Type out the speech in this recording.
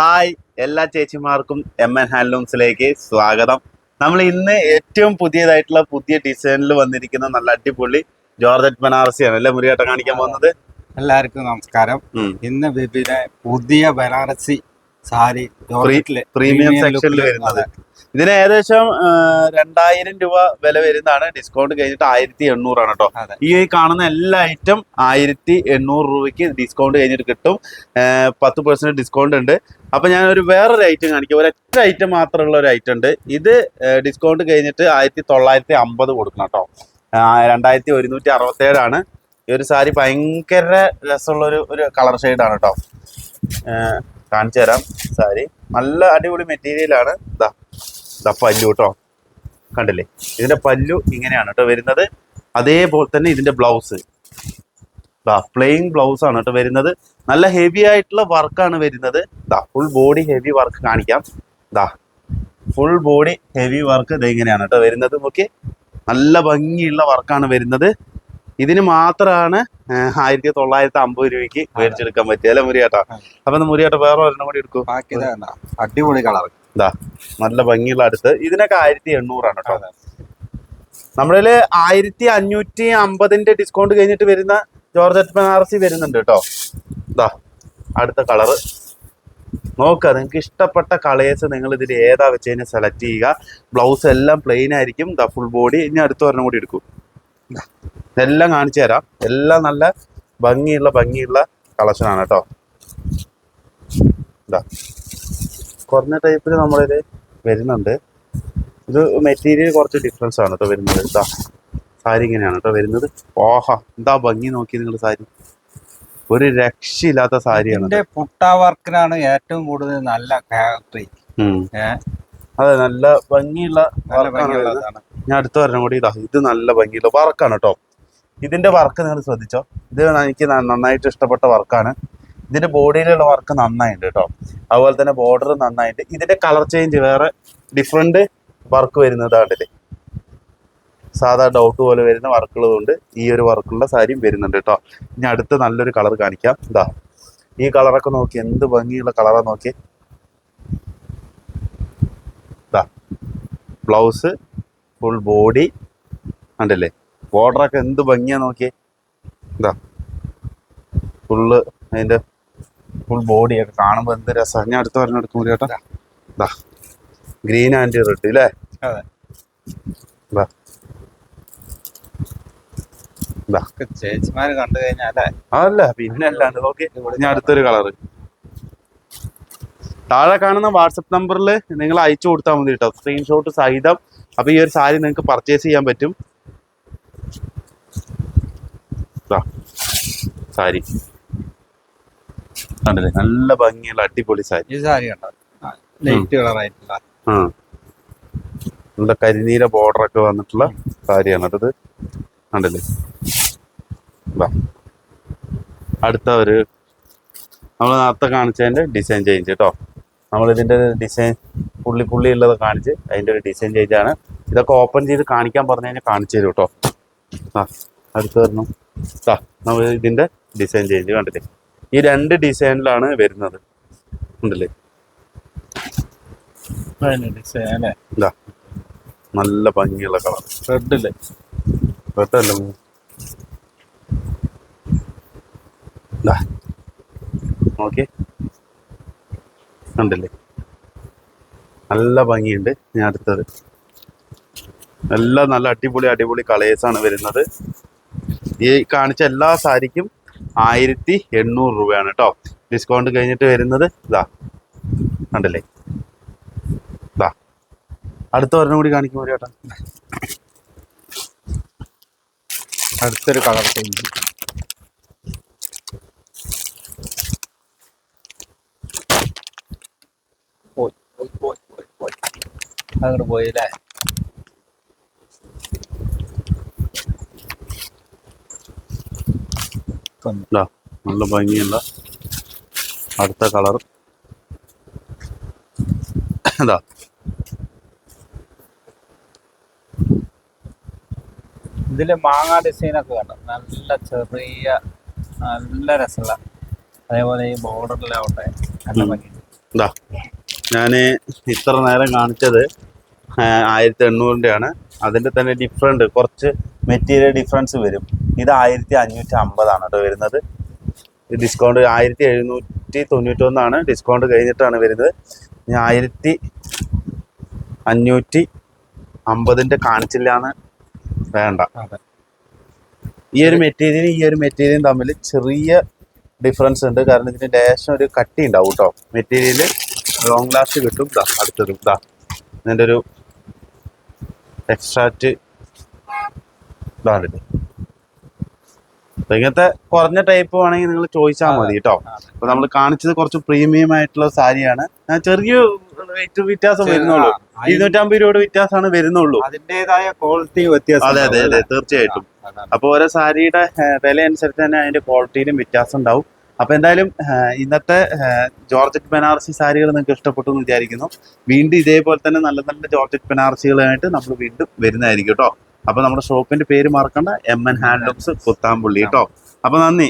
Hi എല്ലാ ചേച്ചിമാർക്കും M N ഹാൻഡ്ലൂംസിലേക്ക് സ്വാഗതം. നമ്മൾ ഇന്ന് ഏറ്റവും പുതിയതായിട്ടുള്ള പുതിയ ഡിസൈനിൽ വന്നിരിക്കുന്ന നല്ല അടിപൊളി ജോർജറ്റ് ബനാറസിയാണ് അല്ലേ മുരിയാട്ടം കാണിക്കാൻ പോകുന്നത്? എല്ലാവർക്കും നമസ്കാരം. ഇന്ന് ബിബിനെ പുതിയ ബനാറസി സാരി പ്രീമിയം സെക്ഷനിൽ വരുന്നത്. ഇതിന് ഏകദേശം രണ്ടായിരം രൂപ വില വരുന്നതാണ്. ഡിസ്കൗണ്ട് കഴിഞ്ഞിട്ട് ആയിരത്തി എണ്ണൂറാണ് കേട്ടോ. ഈ കാണുന്ന എല്ലാ ഐറ്റം ആയിരത്തി എണ്ണൂറ് രൂപയ്ക്ക് ഡിസ്കൗണ്ട് കഴിഞ്ഞിട്ട് കിട്ടും. പത്ത് പെർസെന്റ് ഡിസ്കൗണ്ട് ഉണ്ട്. അപ്പൊ ഞാൻ ഒരു വേറൊരു ഐറ്റം കാണിക്കാം. ഒരൊറ്റ ഐറ്റം മാത്രമുള്ള ഒരു ഐറ്റം ഉണ്ട്. ഇത് ഡിസ്കൗണ്ട് കഴിഞ്ഞിട്ട് ആയിരത്തി തൊള്ളായിരത്തി അമ്പത് കൊടുക്കണം കേട്ടോ. രണ്ടായിരത്തി ഒരുന്നൂറ്റി അറുപത്തി ഏഴാണ് ഈ ഒരു സാരി ഭയങ്കര രസമുള്ള ഒരു ഒരു കളർ ഷെയ്ഡാണ് കേട്ടോ. കാണിച്ചു തരാം സാരി. നല്ല അടിപൊളി മെറ്റീരിയലാണ് ഇതാ ഇതാ പല്ലു കേട്ടോ. കണ്ടില്ലേ? ഇതിന്റെ പല്ലു ഇങ്ങനെയാണ് കേട്ടോ വരുന്നത്. അതേപോലെ തന്നെ ഇതിന്റെ ബ്ലൗസ് ദാ പ്ലെയിൻ ബ്ലൗസ് ആണ് കേട്ടോ വരുന്നത്. നല്ല ഹെവി ആയിട്ടുള്ള വർക്കാണ് വരുന്നത്. ദാ ഫുൾ ബോഡി ഹെവി വർക്ക് കാണിക്കാം. ദാ ഫുൾ ബോഡി ഹെവി വർക്ക് ഇത് ഇങ്ങനെയാണ് കേട്ടോ വരുന്നത്. നോക്കി നല്ല ഭംഗിയുള്ള വർക്കാണ് വരുന്നത്. ഇതിന് മാത്രമാണ് ആയിരത്തി തൊള്ളായിരത്തി അമ്പത് രൂപയ്ക്ക് മേടിച്ചെടുക്കാൻ പറ്റിയ. അല്ലെ മുരിയാട്ടാ? അപ്പൊ മുരിയാട്ട വേറെ ഒരെണ്ണം കൂടി എടുക്കും? അടിപൊളി കളർ നല്ല ഭംഗിയുള്ള അടുത്ത്. ഇതിനൊക്കെ ആയിരത്തി എണ്ണൂറാണ് കേട്ടോ. നമ്മളിൽ ആയിരത്തി അഞ്ഞൂറ്റി അമ്പതിന്റെ ഡിസ്കൗണ്ട് കഴിഞ്ഞിട്ട് വരുന്ന ജോർജ് ബനാറസി വരുന്നുണ്ട് കേട്ടോ. ഇതാ അടുത്ത കളറ്. നോക്കുക നിങ്ങൾക്ക് ഇഷ്ടപ്പെട്ട കളേഴ്സ് നിങ്ങൾ ഇതിൽ ഏതാ വെച്ച് കഴിഞ്ഞാൽ സെലക്ട് ചെയ്യുക. ബ്ലൗസ് എല്ലാം പ്ലെയിൻ ആയിരിക്കും. ഫുൾ ബോഡി ഇനി അടുത്ത ഒരെണ്ണം കൂടി എടുക്കും. എല്ലാം കാണിച്ചു തരാം. എല്ലാം നല്ല ഭംഗിയുള്ള ഭംഗിയുള്ള കളക്ഷനാണ് കേട്ടോ. ഇതാ കുറഞ്ഞ ടൈപ്പിൽ നമ്മളിൽ വരുന്നുണ്ട്. ഇത് മെറ്റീരിയൽ കുറച്ച് ഡിഫറൻസ് ആണ് കേട്ടോ വരുന്നത്. ഇതാ സാരി ഇങ്ങനെയാണ് കേട്ടോ വരുന്നത്. ഓഹ എന്താ ഭംഗി നോക്കി നിങ്ങൾ സാരി. ഒരു രക്ഷയില്ലാത്ത സാരിയാണ് പുട്ട വർക്കിനാണ് ഏറ്റവും കൂടുതൽ നല്ല? അതെ നല്ല ഭംഗിയുള്ള വർക്കാണ് ഞാൻ അടുത്ത വരണം കൂടി ഇതാ ഇത് നല്ല ഭംഗിയുള്ള വർക്കാണ് കേട്ടോ ഇതിന്റെ വർക്ക് നിങ്ങൾ ശ്രദ്ധിച്ചോ? ഇത് എനിക്ക് നന്നായിട്ട് ഇഷ്ടപ്പെട്ട വർക്കാണ് ഇതിന്റെ ബോഡിയിലുള്ള വർക്ക് നന്നായിട്ടുണ്ട് കേട്ടോ അതുപോലെ തന്നെ ബോർഡർ നന്നായിട്ട് ഇതിന്റെ കളർ ചേഞ്ച് വേറെ ഡിഫറെന്റ് വർക്ക് വരുന്നതാണ്ടില്ലേ സാധാ ഡൗട്ട് പോലെ വരുന്ന വർക്കുള്ളത് കൊണ്ട് ഈ ഒരു വർക്കുള്ള സാരിയും വരുന്നുണ്ട് കേട്ടോ ഇനി അടുത്ത നല്ലൊരു കളർ കാണിക്കാം. ഇതാ ഈ കളറൊക്കെ നോക്കി എന്ത് ഭംഗിയുള്ള കളറാ നോക്കി. ഇതാ ബ്ലൗസ് ഫുൾ ബോഡി ഉണ്ടല്ലേ ബോർഡറൊക്കെ എന്ത് ഭംഗിയാ നോക്കിയേ. ഇതാ ഫുള്ള് അതിന്റെ ഫുൾ ബോഡിയൊക്കെ കാണുമ്പോൾ എന്ത് രസം. ഞാൻ അടുത്ത് പറഞ്ഞ എടുക്കും ചേട്ടാ ഇതാ ഗ്രീൻ ആൻഡ് റെഡ് അല്ലേ ചേച്ചിമാര് കണ്ടു കഴിഞ്ഞാലേ അല്ല? പിന്നെ അല്ലാണ്ട്. നോക്കി ഞാൻ അടുത്തൊരു കളറ് താഴെ കാണുന്ന വാട്സപ്പ് നമ്പറിൽ നിങ്ങൾ അയച്ചു കൊടുത്താൽ മതി കേട്ടോ. സ്ക്രീൻഷോട്ട് സഹിതം. അപ്പൊ ഈ ഒരു സാരി നിങ്ങൾക്ക് പർച്ചേസ് ചെയ്യാൻ പറ്റും. സാരി. കണ്ടില്ലേ? നല്ല ഭംഗിയുള്ള അടിപൊളി സാരി. ഈ സാരി കണ്ടോ? ലൈറ്റ് കളർ ആയിട്ടുള്ള നല്ല കരിനീല ബോർഡർ ഒക്കെ വന്നിട്ടുള്ള സാരിയാണ്. അത് കണ്ടില്ലേ? വാ അടുത്ത ഒരു നമ്മൾ നേരത്തെ കാണിച്ചതിന്റെ ഡിസൈൻ ചേഞ്ച് കേട്ടോ നമ്മൾ ഇതിന്റെ ഡിസൈൻ പുള്ളി പുള്ളി ഉള്ളത് കാണിച്ച് അതിന്റെ ഒരു ഡിസൈൻ ചേഞ്ച് ആണ്. ഇതൊക്കെ ഓപ്പൺ ചെയ്ത് കാണിക്കാൻ പറഞ്ഞു കഴിഞ്ഞാൽ കാണിച്ചു തരും കേട്ടോ ആ അടുത്ത് വരണം. ആ നമ്മൾ ഇതിന്റെ ഡിസൈൻ ചേഞ്ച് കണ്ടില്ലേ? ഈ രണ്ട് ഡിസൈനിലാണ് വരുന്നത്. ഉണ്ടല്ലേ? നല്ല ഭംഗിയുള്ള കളർ. റെഡിൽ റെഡല്ല നോക്കി കണ്ടില്ലേ? നല്ല ഭംഗിയുണ്ട്. ഞാൻ അടുത്തത്. എല്ലാം നല്ല അടിപൊളി അടിപൊളി കളേഴ്സാണ് വരുന്നത്. ഈ കാണിച്ച എല്ലാ സാരിക്കും ആയിരത്തി എണ്ണൂറ് രൂപയാണ് കേട്ടോ ഡിസ്കൗണ്ട് കഴിഞ്ഞിട്ട് വരുന്നത് ഇതാ. കണ്ടല്ലേ? ഇതാ. അടുത്ത ഒരെണ്ണം കൂടി കാണിക്കുമ്പോൾ ചേട്ടാ അടുത്തൊരു കളർ ചേഞ്ച് അങ്ങോട്ട് പോയില്ലേ നല്ല ഭംഗിയുള്ള അടുത്ത കളർ. ഇതാ. ഇതിൽ മാങ്ങ ഡിസൈൻ ഒക്കെ കണ്ടോ? നല്ല ചെറിയ നല്ല രസമുള്ള അതേപോലെ ഈ ബോർഡറിലാവട്ടെ നല്ല. ഭംഗി ഇതാ ഞാൻ ഇത്ര നേരം കാണിച്ചത് ആയിരത്തി എണ്ണൂറിന്റെയാണ് അതിന്റെ തന്നെ ഡിഫറെന്റ് കുറച്ച് മെറ്റീരിയൽ ഡിഫറൻസ് വരും. ഇത് ആയിരത്തി അഞ്ഞൂറ്റി അമ്പതാണ് കേട്ടോ വരുന്നത്. ഡിസ്കൗണ്ട് ആയിരത്തി എഴുന്നൂറ്റി തൊണ്ണൂറ്റൊന്നാണ് ഡിസ്കൗണ്ട് കഴിഞ്ഞിട്ടാണ് വരുന്നത്. ഇനി ആയിരത്തി അഞ്ഞൂറ്റി അമ്പതിന്റെ കാണിച്ചില്ല എന്ന് വേണ്ട ഈ ഒരു മെറ്റീരിയലും ഈ ഒരു മെറ്റീരിയലും തമ്മിൽ ചെറിയ ഡിഫറൻസ് ഉണ്ട്. കാരണം ഇതിന് ലേശം ഒരു കട്ടി. ഉണ്ടാവും കേട്ടോ മെറ്റീരിയൽ ലോങ് ലാസ്റ്റ് കിട്ടും. ഇതാ അടുത്തത്. ഇതാ ഇതിന്റെ ഒരു എക്സ്ട്രാക്റ്റ് ഇതാണിത്. അപ്പൊ ഇങ്ങനത്തെ കുറഞ്ഞ ടൈപ്പ് വേണമെങ്കിൽ നിങ്ങൾ ചോദിച്ചാൽ മതി കേട്ടോ. അപ്പൊ നമ്മൾ കാണിച്ചത് കുറച്ച് പ്രീമിയം ആയിട്ടുള്ള സാരിയാണ്. ചെറിയ റേറ്റ് വ്യത്യാസം വരുന്നുള്ളൂ. ഇരുന്നൂറ്റമ്പത് രൂപയുടെ വ്യത്യാസമാണ് വരുന്നുള്ളൂ. അതിന്റേതായ ക്വാളിറ്റി വ്യത്യാസം അതെ അതെ അതെ തീർച്ചയായിട്ടും. അപ്പൊ ഓരോ സാരിയുടെ വില അനുസരിച്ച് തന്നെ അതിന്റെ ക്വാളിറ്റിയിലും വ്യത്യാസം ഉണ്ടാവും. അപ്പോൾ എന്തായാലും ഇന്നത്തെ ജോർജറ്റ് ബനാറസി സാരികൾ നിങ്ങൾക്ക് ഇഷ്ടപ്പെട്ടു എന്ന് വിചാരിക്കുന്നു. വീണ്ടും ഇതേപോലെ തന്നെ നല്ല നല്ല ജോർജറ്റ് ബനാറസികളായിട്ട് നമ്മൾ വീണ്ടും വരുന്നതായിരിക്കും കേട്ടോ. അപ്പോൾ നമ്മുടെ ഷോപ്പിന്റെ പേര് മറക്കണ്ട. എം എൻ ഹാൻഡ്ലൂംസ് പുത്താമ്പുള്ളി കേട്ടോ. അപ്പോൾ നന്ദി.